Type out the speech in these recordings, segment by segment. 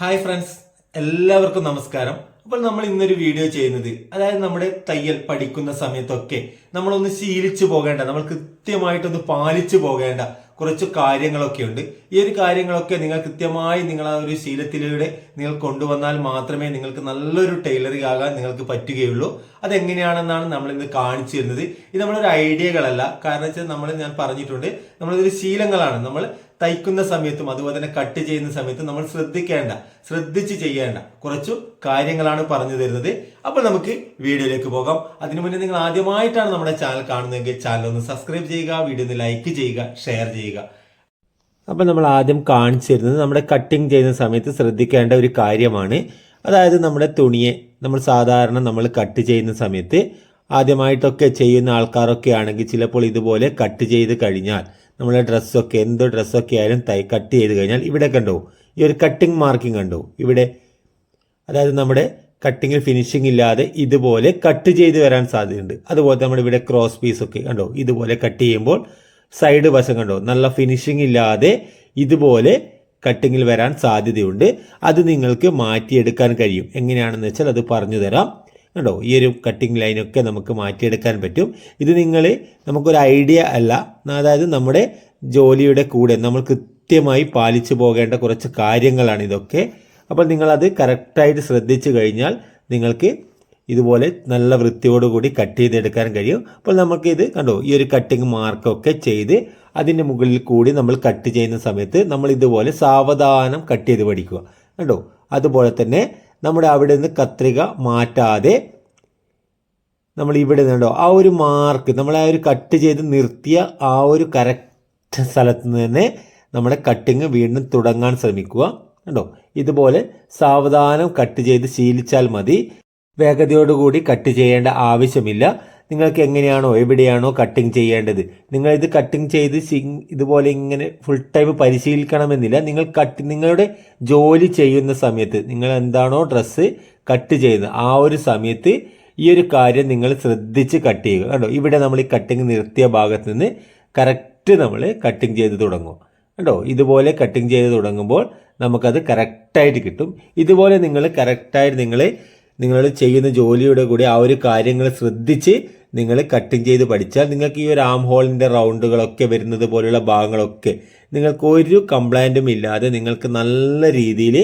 Hi friends എല്ലാവർക്കും നമസ്കാരം. അപ്പോൾ നമ്മൾ ഇന്നൊരു വീഡിയോ ചെയ്യുന്നത് അതായത് നമ്മുടെ തയ്യൽ പഠിക്കുന്ന സമയത്തൊക്കെ നമ്മളൊന്ന് ശീലിച്ചു പോകേണ്ട നമ്മൾ കൃത്യമായിട്ടൊന്ന് പാലിച്ചു പോകേണ്ട കുറച്ച് കാര്യങ്ങളൊക്കെ ഉണ്ട്. ഈ ഒരു കാര്യങ്ങളൊക്കെ നിങ്ങൾ കൃത്യമായി നിങ്ങൾ ആ ഒരു ശീലത്തിലൂടെ നിങ്ങൾ കൊണ്ടുവന്നാൽ മാത്രമേ നിങ്ങൾക്ക് നല്ലൊരു ടൈലറിംഗ് ആകാൻ നിങ്ങൾക്ക് പറ്റുകയുള്ളൂ. അതെങ്ങനെയാണെന്നാണ് നമ്മൾ ഇന്ന് കാണിച്ചു തരുന്നത്. ഇത് നമ്മളൊരു ഐഡിയകളല്ല കാരണം വെച്ചാൽ നമ്മൾ ഞാൻ പറഞ്ഞിട്ടുണ്ട് നമ്മളിതൊരു ശീലങ്ങളാണ്. നമ്മൾ തയ്ക്കുന്ന സമയത്തും അതുപോലെ തന്നെ കട്ട് ചെയ്യുന്ന സമയത്തും നമ്മൾ ശ്രദ്ധിക്കേണ്ട ശ്രദ്ധിച്ച് ചെയ്യേണ്ട കുറച്ചു കാര്യങ്ങളാണ് പറഞ്ഞു തരുന്നത്. അപ്പോൾ നമുക്ക് വീഡിയോയിലേക്ക് പോകാം. അതിനു മുന്നേ നിങ്ങൾ ആദ്യമായിട്ടാണ് നമ്മുടെ ചാനൽ കാണുന്നതെങ്കിൽ ചാനൽ ഒന്ന് സബ്സ്ക്രൈബ് ചെയ്യുക വീഡിയോ ഒന്ന് ലൈക്ക് ചെയ്യുക ഷെയർ ചെയ്യുക. അപ്പോൾ നമ്മൾ ആദ്യം കാണിച്ചു തരുന്നത് നമ്മുടെ കട്ടിങ് ചെയ്യുന്ന സമയത്ത് ശ്രദ്ധിക്കേണ്ട ഒരു കാര്യമാണ്. അതായത് നമ്മുടെ തുണിയെ നമ്മൾ സാധാരണ നമ്മൾ കട്ട് ചെയ്യുന്ന സമയത്ത് ആദ്യമായിട്ടൊക്കെ ചെയ്യുന്ന ആൾക്കാരൊക്കെ ആണെങ്കിൽ ചിലപ്പോൾ ഇതുപോലെ കട്ട് ചെയ്ത് കഴിഞ്ഞാൽ നമ്മുടെ ഡ്രസ്സൊക്കെ എന്തോ ഡ്രസ്സൊക്കെ ആയാലും തൈ കട്ട് ചെയ്ത് കഴിഞ്ഞാൽ ഇവിടെ കണ്ടോ ഈ ഒരു കട്ടിങ് മാർക്കിംഗ് കണ്ടോ? ഇവിടെ അതായത് നമ്മുടെ കട്ടിങ്ങിൽ ഫിനിഷിംഗ് ഇല്ലാതെ ഇതുപോലെ കട്ട് ചെയ്ത് വരാൻ സാധ്യതയുണ്ട്. അതുപോലെ നമ്മുടെ ഇവിടെ ക്രോസ് പീസ് ഒക്കെ കണ്ടോ ഇതുപോലെ കട്ട് ചെയ്യുമ്പോൾ സൈഡ് വശം കണ്ടോ നല്ല ഫിനിഷിംഗ് ഇല്ലാതെ ഇതുപോലെ കട്ടിങ്ങിൽ വരാൻ സാധ്യതയുണ്ട്. അത് നിങ്ങൾക്ക് മാറ്റിയെടുക്കാൻ കഴിയും. എങ്ങനെയാണെന്ന് വെച്ചാൽ അത് പറഞ്ഞു തരാം. കണ്ടോ? ഈ ഒരു കട്ടിങ് ലൈനൊക്കെ നമുക്ക് മാറ്റിയെടുക്കാൻ പറ്റും. ഇത് നിങ്ങൾ നമുക്കൊരു ഐഡിയ അല്ല. അതായത് നമ്മുടെ ജോലിയുടെ കൂടെ നമ്മൾ കൃത്യമായി പാലിച്ചു പോകേണ്ട കുറച്ച് കാര്യങ്ങളാണ് ഇതൊക്കെ. അപ്പോൾ നിങ്ങളത് കറക്റ്റായിട്ട് ശ്രദ്ധിച്ചു കഴിഞ്ഞാൽ നിങ്ങൾക്ക് ഇതുപോലെ നല്ല വൃത്തിയോടുകൂടി കട്ട് ചെയ്തെടുക്കാൻ കഴിയും. അപ്പോൾ നമുക്കിത് കണ്ടോ? ഈ ഒരു കട്ടിങ് മാർക്കൊക്കെ ചെയ്ത് അതിന്റെ മുകളിൽ കൂടി നമ്മൾ കട്ട് ചെയ്യുന്ന സമയത്ത് നമ്മൾ ഇതുപോലെ സാവധാനം കട്ട് ചെയ്ത് പഠിക്കുക. കണ്ടോ? അതുപോലെ തന്നെ നമ്മുടെ അവിടെ നിന്ന് കത്രിക മാറ്റാതെ നമ്മൾ ഇവിടെ നിന്നുണ്ടോ ആ ഒരു മാർക്ക് നമ്മൾ ആ ഒരു കട്ട് ചെയ്ത് നിർത്തിയ ആ ഒരു കറക്റ്റ് സ്ഥലത്ത് നിന്ന് തന്നെ നമ്മുടെ കട്ടിങ് വീണ്ടും തുടങ്ങാൻ ശ്രമിക്കുക. കണ്ടോ? ഇതുപോലെ സാവധാനം കട്ട് ചെയ്ത് ശീലിച്ചാൽ മതി. വേഗതയോടുകൂടി കട്ട് ചെയ്യേണ്ട ആവശ്യമില്ല. നിങ്ങൾക്ക് എങ്ങനെയാണോ എവിടെയാണോ കട്ടിങ് ചെയ്യേണ്ടത്. നിങ്ങൾ ഇത് കട്ടിങ് ചെയ്ത് ഇതുപോലെ ഇങ്ങനെ ഫുൾ ടൈം പരിശീലിക്കണമെന്നില്ല. നിങ്ങൾ കട്ട് നിങ്ങളുടെ ജോലി ചെയ്യുന്ന സമയത്ത് നിങ്ങൾ എന്താണോ ഡ്രസ്സ് കട്ട് ചെയ്യുന്നത് ആ ഒരു സമയത്ത് ഈ ഒരു കാര്യം നിങ്ങൾ ശ്രദ്ധിച്ച് കട്ട് ചെയ്യുക. കണ്ടോ? ഇവിടെ നമ്മൾ ഈ കട്ടിങ് നിർത്തിയ ഭാഗത്ത് നിന്ന് കറക്റ്റ് നമ്മൾ കട്ടിങ് ചെയ്ത് തുടങ്ങും. കേട്ടോ ഇതുപോലെ കട്ടിങ് ചെയ്ത് തുടങ്ങുമ്പോൾ നമുക്കത് കറക്റ്റായിട്ട് കിട്ടും. ഇതുപോലെ നിങ്ങൾ കറക്റ്റായിട്ട് നിങ്ങൾ നിങ്ങൾ ചെയ്യുന്ന ജോലിയുടെ കൂടെ ആ ഒരു കാര്യങ്ങൾ ശ്രദ്ധിച്ച് നിങ്ങൾ കട്ടിങ് ചെയ്ത് പഠിച്ചാൽ നിങ്ങൾക്ക് ഈ ഒരു ആം ഹോളിന്റെ റൗണ്ടുകളൊക്കെ വരുന്നത് പോലെയുള്ള ഭാഗങ്ങളൊക്കെ നിങ്ങൾക്ക് ഒരു കംപ്ലൈന്റും ഇല്ലാതെ നിങ്ങൾക്ക് നല്ല രീതിയിൽ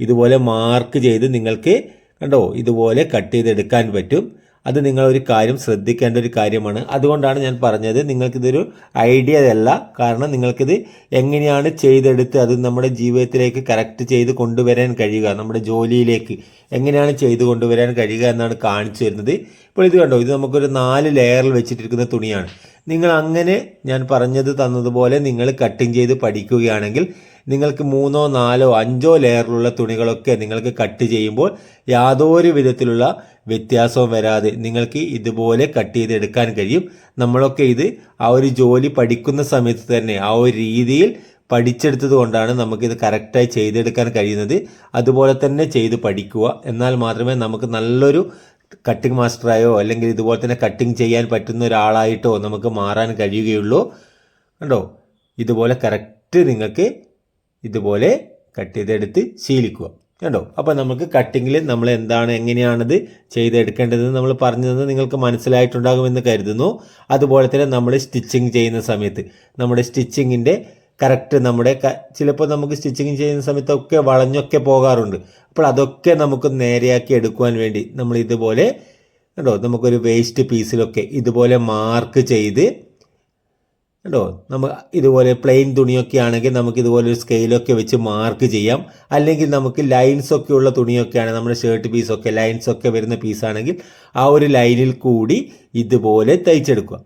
ഇതുപോലെ മാർക്ക് ചെയ്ത് നിങ്ങൾക്ക് കണ്ടോ ഇതുപോലെ കട്ട് ചെയ്തെടുക്കാൻ പറ്റും. അത് നിങ്ങൾ ഒരു കാര്യം ശ്രദ്ധിക്കേണ്ട ഒരു കാര്യമാണ്. അതുകൊണ്ടാണ് ഞാൻ പറഞ്ഞത് നിങ്ങൾക്കിതൊരു ഐഡിയ അല്ല. കാരണം നിങ്ങൾക്കിത് എങ്ങനെയാണ് ചെയ്തെടുത്ത് അത് നമ്മുടെ ജീവിതത്തിലേക്ക് കറക്റ്റ് ചെയ്ത് കൊണ്ടുവരാൻ കഴിയുക നമ്മുടെ ജോലിയിലേക്ക് എങ്ങനെയാണ് ചെയ്ത് കൊണ്ടുവരാൻ കഴിയുക എന്നാണ് കാണിച്ചു തരുന്നത്. ഇപ്പോൾ ഇത് കണ്ടോ ഇത് നമുക്കൊരു നാല് ലെയറിൽ വെച്ചിട്ടിരിക്കുന്ന തുണിയാണ്. നിങ്ങൾ അങ്ങനെ ഞാൻ പറഞ്ഞത് തന്നതുപോലെ നിങ്ങൾ കട്ടിങ് ചെയ്ത് പഠിക്കുകയാണെങ്കിൽ നിങ്ങൾക്ക് മൂന്നോ നാലോ അഞ്ചോ ലെയറിലുള്ള തുണികളൊക്കെ നിങ്ങൾക്ക് കട്ട് ചെയ്യുമ്പോൾ യാതൊരു വിധത്തിലുള്ള വ്യത്യാസവും വരാതെ നിങ്ങൾക്ക് ഇതുപോലെ കട്ട് ചെയ്തെടുക്കാൻ കഴിയും. നമ്മളൊക്കെ ഇത് ആ ഒരു ജോലി പഠിക്കുന്ന സമയത്ത് തന്നെ ആ ഒരു രീതിയിൽ പഠിച്ചെടുത്തത് കൊണ്ടാണ് നമുക്കിത് കറക്റ്റായി ചെയ്തെടുക്കാൻ കഴിയുന്നത്. അതുപോലെ തന്നെ ചെയ്ത് പഠിക്കുക. എന്നാൽ മാത്രമേ നമുക്ക് നല്ലൊരു കട്ടിംഗ് മാസ്റ്ററായോ അല്ലെങ്കിൽ ഇതുപോലെ തന്നെ കട്ടിംഗ് ചെയ്യാൻ പറ്റുന്ന ഒരാളായിട്ടോ നമുക്ക് മാറാൻ കഴിയുകയുള്ളൂ. കണ്ടോ? ഇതുപോലെ കറക്റ്റ് നിങ്ങൾക്ക് ഇതുപോലെ കട്ട് ചെയ്തെടുത്ത് ശീലിക്കുക. കണ്ടോ? അപ്പോൾ നമുക്ക് കട്ടിങ്ങിൽ നമ്മൾ എന്താണ് എങ്ങനെയാണത് ചെയ്തെടുക്കേണ്ടതെന്ന് നമ്മൾ പറഞ്ഞു തന്നത് നിങ്ങൾക്ക് മനസ്സിലായിട്ടുണ്ടാകുമെന്ന് കരുതുന്നു. അതുപോലെ തന്നെ നമ്മൾ സ്റ്റിച്ചിങ് ചെയ്യുന്ന സമയത്ത് നമ്മുടെ സ്റ്റിച്ചിങ്ങിന്റെ കറക്റ്റ് നമ്മുടെ ചിലപ്പോൾ നമുക്ക് സ്റ്റിച്ചിങ് ചെയ്യുന്ന സമയത്തൊക്കെ വളഞ്ഞൊക്കെ പോകാറുണ്ട്. അപ്പോൾ അതൊക്കെ നമുക്ക് നേരെയാക്കി എടുക്കുവാൻ വേണ്ടി നമ്മൾ ഇതുപോലെ കണ്ടോ? നമുക്കൊരു വേസ്റ്റ് പീസിലൊക്കെ ഇതുപോലെ മാർക്ക് ചെയ്ത് കണ്ടോ? നമ്മൾ ഇതുപോലെ പ്ലെയിൻ തുണിയൊക്കെ ആണെങ്കിൽ നമുക്ക് ഇതുപോലെ ഒരു സ്കെയിലൊക്കെ വെച്ച് മാർക്ക് ചെയ്യാം. അല്ലെങ്കിൽ നമുക്ക് ലൈൻസ് ഒക്കെ ഉള്ള തുണിയൊക്കെയാണ് നമ്മുടെ ഷർട്ട് പീസൊക്കെ ലൈൻസ് ഒക്കെ വരുന്ന പീസാണെങ്കിൽ ആ ഒരു ലൈനിൽ കൂടി ഇതുപോലെ തയ്ച്ചെടുക്കുക.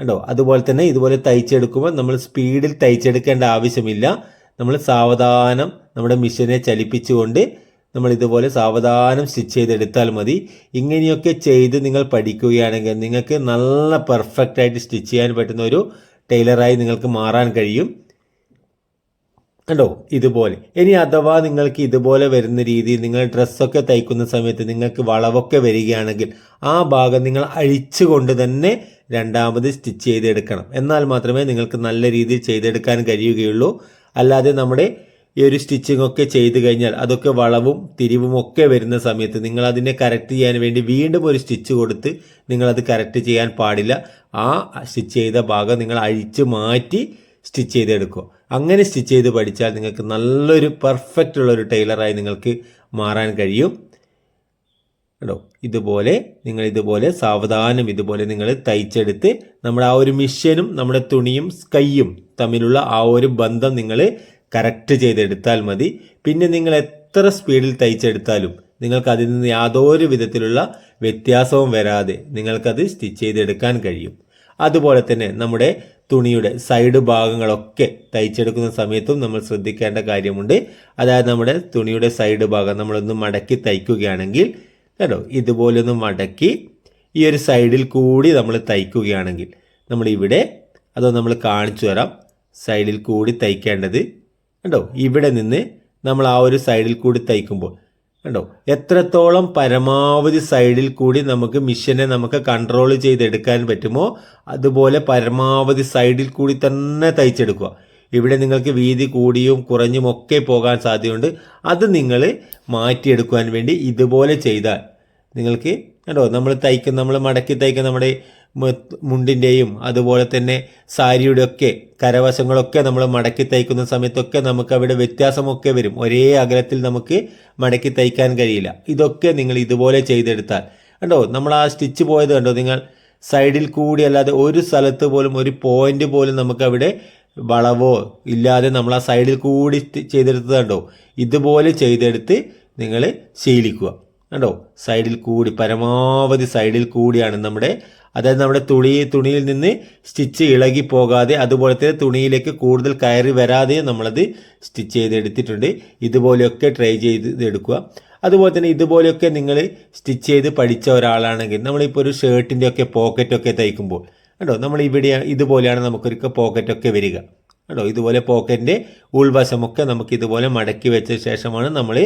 കണ്ടോ? അതുപോലെ തന്നെ ഇതുപോലെ തയ്ച്ചെടുക്കുമ്പോൾ നമ്മൾ സ്പീഡിൽ തയ്ച്ചെടുക്കേണ്ട ആവശ്യമില്ല. നമ്മൾ സാവധാനം നമ്മുടെ മിഷനെ ചലിപ്പിച്ചുകൊണ്ട് നമ്മൾ ഇതുപോലെ സാവധാനം സ്റ്റിച്ച് ചെയ്തെടുത്താൽ മതി. ഇങ്ങനെയൊക്കെ ചെയ്ത് നിങ്ങൾ പഠിക്കുകയാണെങ്കിൽ നിങ്ങൾക്ക് നല്ല പെർഫെക്റ്റ് ആയിട്ട് സ്റ്റിച്ച് ചെയ്യാൻ പറ്റുന്ന ഒരു ടൈലറായി നിങ്ങൾക്ക് മാറാൻ കഴിയും. കണ്ടോ? ഇതുപോലെ. ഇനി അഥവാ നിങ്ങൾക്ക് ഇതുപോലെ വരുന്ന രീതിയിൽ നിങ്ങൾ ഡ്രസ്സൊക്കെ തയ്ക്കുന്ന സമയത്ത് നിങ്ങൾക്ക് വളവൊക്കെ വരികയാണെങ്കിൽ ആ ഭാഗം നിങ്ങൾ അഴിച്ചുകൊണ്ട് തന്നെ രണ്ടാമത് സ്റ്റിച്ച് ചെയ്തെടുക്കണം. എന്നാൽ മാത്രമേ നിങ്ങൾക്ക് നല്ല രീതിയിൽ ചെയ്തെടുക്കാൻ കഴിയുകയുള്ളൂ. അല്ലാതെ നമ്മുടെ ഈ ഒരു സ്റ്റിച്ചിങ് ഒക്കെ ചെയ്ത് കഴിഞ്ഞാൽ അതൊക്കെ വളവും തിരിവും ഒക്കെ വരുന്ന സമയത്ത് നിങ്ങൾ അതിനെ കറക്റ്റ് ചെയ്യാൻ വേണ്ടി വീണ്ടും ഒരു സ്റ്റിച്ച് കൊടുത്ത് നിങ്ങളത് കറക്റ്റ് ചെയ്യാൻ പാടില്ല. ആ സ്റ്റിച്ച് ചെയ്ത ഭാഗം നിങ്ങൾ അഴിച്ച് മാറ്റി സ്റ്റിച്ച് ചെയ്തെടുക്കുക. അങ്ങനെ സ്റ്റിച്ച് ചെയ്ത് പഠിച്ചാൽ നിങ്ങൾക്ക് നല്ലൊരു പെർഫെക്റ്റ് ഉള്ളൊരു ടൈലറായി നിങ്ങൾക്ക് മാറാൻ കഴിയും. കേട്ടോ ഇതുപോലെ നിങ്ങൾ ഇതുപോലെ സാവധാനം ഇതുപോലെ നിങ്ങൾ തയ്ച്ചെടുത്ത് നമ്മുടെ ആ ഒരു മിഷ്യനും നമ്മുടെ തുണിയും കൈയും തമ്മിലുള്ള ആ ഒരു ബന്ധം നിങ്ങൾ കറക്റ്റ് ചെയ്തെടുത്താൽ മതി. പിന്നെ നിങ്ങൾ എത്ര സ്പീഡിൽ തയ്ച്ചെടുത്താലും നിങ്ങൾക്ക് അതിൽ നിന്ന് യാതൊരു വിധത്തിലുള്ള വ്യത്യാസവും വരാതെ നിങ്ങൾക്കത് സ്റ്റിച്ച് ചെയ്തെടുക്കാൻ കഴിയും. അതുപോലെ തന്നെ നമ്മുടെ തുണിയുടെ സൈഡ് ഭാഗങ്ങളൊക്കെ തയ്ച്ചെടുക്കുന്ന സമയത്തും നമ്മൾ ശ്രദ്ധിക്കേണ്ട കാര്യമുണ്ട്. അതായത് നമ്മുടെ തുണിയുടെ സൈഡ് ഭാഗം നമ്മളൊന്ന് മടക്കി തയ്ക്കുകയാണെങ്കിൽ കേട്ടോ ഇതുപോലെ ഒന്ന് മടക്കി ഈ ഒരു സൈഡിൽ കൂടി നമ്മൾ തയ്ക്കുകയാണെങ്കിൽ നമ്മളിവിടെ അതോ നമ്മൾ കാണിച്ചു തരാം സൈഡിൽ കൂടി തയ്ക്കേണ്ടത് കണ്ടോ? ഇവിടെ നിന്ന് നമ്മൾ ആ ഒരു സൈഡിൽ കൂടി തയ്ക്കുമ്പോൾ. കണ്ടോ? എത്രത്തോളം പരമാവധി സൈഡിൽ കൂടി നമുക്ക് മിഷനെ നമുക്ക് കൺട്രോൾ ചെയ്തെടുക്കാൻ പറ്റുമോ അതുപോലെ പരമാവധി സൈഡിൽ കൂടി തന്നെ തയ്ച്ചെടുക്കുക. ഇവിടെ നിങ്ങൾക്ക് വീതി കൂടിയും കുറഞ്ഞും ഒക്കെ പോകാൻ സാധ്യതയുണ്ട്. അത് നിങ്ങൾ മാറ്റിയെടുക്കുവാൻ വേണ്ടി ഇതുപോലെ ചെയ്താൽ നിങ്ങൾക്ക് കണ്ടോ? നമ്മൾ തയ്ക്കുന്ന നമ്മൾ മടക്കി തയ്ക്കുന്ന നമ്മുടെ മുണ്ടിന്റെയും അതുപോലെ തന്നെ സാരിയുടെ ഒക്കെ കരവശങ്ങളൊക്കെ നമ്മൾ മടക്കി തയ്ക്കുന്ന സമയത്തൊക്കെ നമുക്ക് അവിടെ വ്യത്യാസമൊക്കെ വരും. ഒരേ അകലത്തിൽ നമുക്ക് മടക്കി തയ്ക്കാൻ കഴിയില്ല. ഇതൊക്കെ നിങ്ങൾ ഇതുപോലെ ചെയ്തെടുത്താൽ. കണ്ടോ? നമ്മൾ ആ സ്റ്റിച്ച് പോയത് കണ്ടോ? നിങ്ങൾ സൈഡിൽ കൂടി അല്ലാതെ ഒരു സ്ഥലത്ത് പോലും ഒരു പോയിന്റ് പോലും നമുക്ക് അവിടെ വളവോ ഇല്ലാതെ നമ്മൾ ആ സൈഡിൽ കൂടി ചെയ്തെടുത്തത് കണ്ടോ? ഇതുപോലെ ചെയ്തെടുത്ത് നിങ്ങൾ ശീലിക്കുക. കണ്ടോ? സൈഡിൽ കൂടി പരമാവധി സൈഡിൽ കൂടിയാണ് നമ്മുടെ അതായത് നമ്മുടെ തുണി തുണിയിൽ നിന്ന് സ്റ്റിച്ച് ഇളകി പോകാതെ അതുപോലെ തന്നെ തുണിയിലേക്ക് കൂടുതൽ കയറി വരാതെ നമ്മളത് സ്റ്റിച്ച് ചെയ്തെടുത്തിട്ടുണ്ട്. ഇതുപോലെയൊക്കെ ട്രൈ ചെയ്ത് എടുക്കുക അതുപോലെ തന്നെ ഇതുപോലെയൊക്കെ നിങ്ങൾ സ്റ്റിച്ച് ചെയ്ത് പഠിച്ച ഒരാളാണെങ്കിൽ നമ്മളിപ്പോൾ ഒരു ഷർട്ടിന്റെ ഒക്കെ പോക്കറ്റൊക്കെ തയ്ക്കുമ്പോൾ കണ്ടോ? നമ്മൾ ഇവിടെ ഇതുപോലെയാണ് നമുക്കൊരു പോക്കറ്റൊക്കെ വരിക. കേട്ടോ ഇതുപോലെ പോക്കറ്റിന്റെ ഉൾവശമൊക്കെ നമുക്ക് ഇതുപോലെ മടക്കി വെച്ച ശേഷമാണ് നമ്മൾ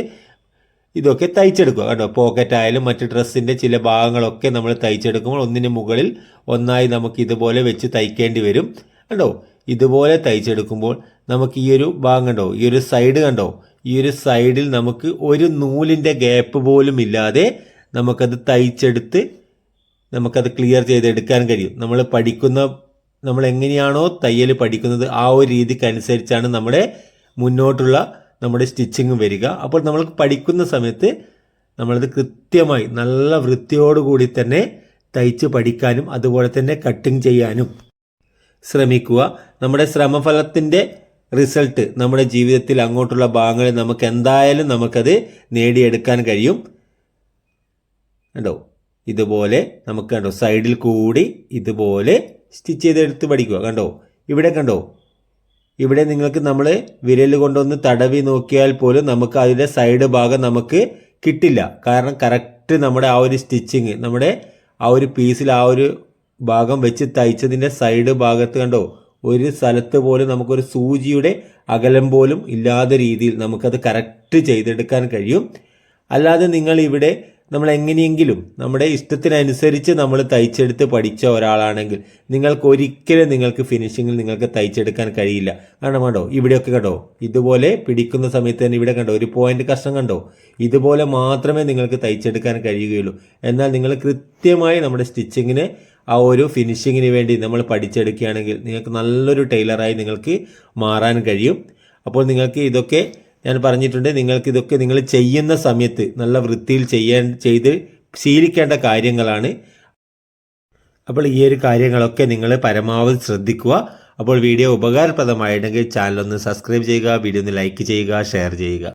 ഇതൊക്കെ തയ്ച്ചെടുക്കുക കേട്ടോ. പോക്കറ്റ് ആയാലും മറ്റ് ഡ്രസ്സിന്റെ ചില ഭാഗങ്ങളൊക്കെ നമ്മൾ തയ്ച്ചെടുക്കുമ്പോൾ ഒന്നിന് മുകളിൽ ഒന്നായി നമുക്ക് ഇതുപോലെ വെച്ച് തയ്ക്കേണ്ടി വരും കണ്ടോ ഇതുപോലെ തയ്ച്ചെടുക്കുമ്പോൾ നമുക്ക് ഈ ഒരു ഭാഗം കണ്ടോ? ഈ ഒരു സൈഡ് കണ്ടോ? ഈ ഒരു സൈഡിൽ നമുക്ക് ഒരു നൂലിന്റെ ഗ്യാപ്പ് പോലും ഇല്ലാതെ നമുക്കത് തയ്ച്ചെടുത്ത് നമുക്കത് ക്ലിയർ ചെയ്തെടുക്കാൻ കഴിയും. നമ്മൾ പഠിക്കുന്ന നമ്മൾ എങ്ങനെയാണോ തയ്യൽ പഠിക്കുന്നത് ആ ഒരു രീതിക്കനുസരിച്ചാണ് നമ്മുടെ മുന്നോട്ടുള്ള നമ്മുടെ സ്റ്റിച്ചിങ് വരിക. അപ്പോൾ നമ്മൾ പഠിക്കുന്ന സമയത്ത് നമ്മളത് കൃത്യമായി നല്ല വൃത്തിയോടുകൂടി തന്നെ തയ്ച്ച് പഠിക്കാനും അതുപോലെ തന്നെ കട്ടിങ് ചെയ്യാനും ശ്രമിക്കുക. നമ്മുടെ ശ്രമഫലത്തിന്റെ റിസൾട്ട് നമ്മുടെ ജീവിതത്തിൽ അങ്ങോട്ടുള്ള ഭാഗങ്ങളിൽ നമുക്ക് എന്തായാലും നമുക്കത് നേടിയെടുക്കാൻ കഴിയും. കണ്ടോ? ഇതുപോലെ നമുക്ക് കണ്ടോ? സൈഡിൽ കൂടി ഇതുപോലെ സ്റ്റിച്ച് ചെയ്തെടുത്ത് പഠിക്കുക. കണ്ടോ? ഇവിടെ കണ്ടോ? ഇവിടെ നിങ്ങൾക്ക് നമ്മൾ വിരൽ കൊണ്ടൊന്ന് തടവി നോക്കിയാൽ പോലും നമുക്ക് അതിന്റെ സൈഡ് ഭാഗം നമുക്ക് കിട്ടില്ല. കാരണം കറക്റ്റ് നമ്മുടെ ആ ഒരു സ്റ്റിച്ചിങ് നമ്മുടെ ആ ഒരു പീസിൽ ആ ഒരു ഭാഗം വെച്ച് തയ്ച്ചതിന്റെ സൈഡ് ഭാഗത്ത് കണ്ടോ ഒരു സ്ഥലത്ത് പോലും നമുക്കൊരു സൂചിയുടെ അകലം പോലും ഇല്ലാത്ത രീതിയിൽ നമുക്കത് കറക്റ്റ് ചെയ്തെടുക്കാൻ കഴിയും. അല്ലാതെ നിങ്ങൾ ഇവിടെ നമ്മൾ എങ്ങനെയെങ്കിലും നമ്മുടെ ഇഷ്ടത്തിനനുസരിച്ച് നമ്മൾ തയ്ച്ചെടുത്ത് പഠിച്ച ഒരാളാണെങ്കിൽ നിങ്ങൾക്ക് ഒരിക്കലും നിങ്ങൾക്ക് ഫിനിഷിങ്ങിൽ നിങ്ങൾക്ക് തയ്ച്ചെടുക്കാൻ കഴിയില്ല. കാരണം കണ്ടോ ഇവിടെയൊക്കെ കണ്ടോ ഇതുപോലെ പിടിക്കുന്ന സമയത്ത് തന്നെ ഇവിടെ കണ്ടോ ഒരു പോയിന്റ് കഷ്ണം കണ്ടോ ഇതുപോലെ മാത്രമേ നിങ്ങൾക്ക് തയ്ച്ചെടുക്കാൻ കഴിയുകയുള്ളൂ. എന്നാൽ നിങ്ങൾ കൃത്യമായി നമ്മുടെ സ്റ്റിച്ചിങ്ങിന് ആ ഒരു ഫിനിഷിങ്ങിന് വേണ്ടി നമ്മൾ പഠിച്ചെടുക്കുകയാണെങ്കിൽ നിങ്ങൾക്ക് നല്ലൊരു ടൈലറായി നിങ്ങൾക്ക് മാറാൻ കഴിയും. അപ്പോൾ നിങ്ങൾക്ക് ഇതൊക്കെ ഞാൻ പറഞ്ഞിട്ടുണ്ട് നിങ്ങൾക്ക് ഇതൊക്കെ നിങ്ങൾ ചെയ്യുന്ന സമയത്ത് നല്ല വൃത്തിയിൽ ചെയ്യാൻ ചെയ്ത് ശീലിക്കേണ്ട കാര്യങ്ങളാണ്. അപ്പോൾ ഈ ഒരു കാര്യങ്ങളൊക്കെ നിങ്ങൾ പരമാവധി ശ്രദ്ധിക്കുക. അപ്പോൾ വീഡിയോ ഉപകാരപ്രദമായിട്ടുണ്ടെങ്കിൽ ചാനൽ ഒന്ന് സബ്സ്ക്രൈബ് ചെയ്യുക വീഡിയോ ഒന്ന് ലൈക്ക് ചെയ്യുക ഷെയർ ചെയ്യുക.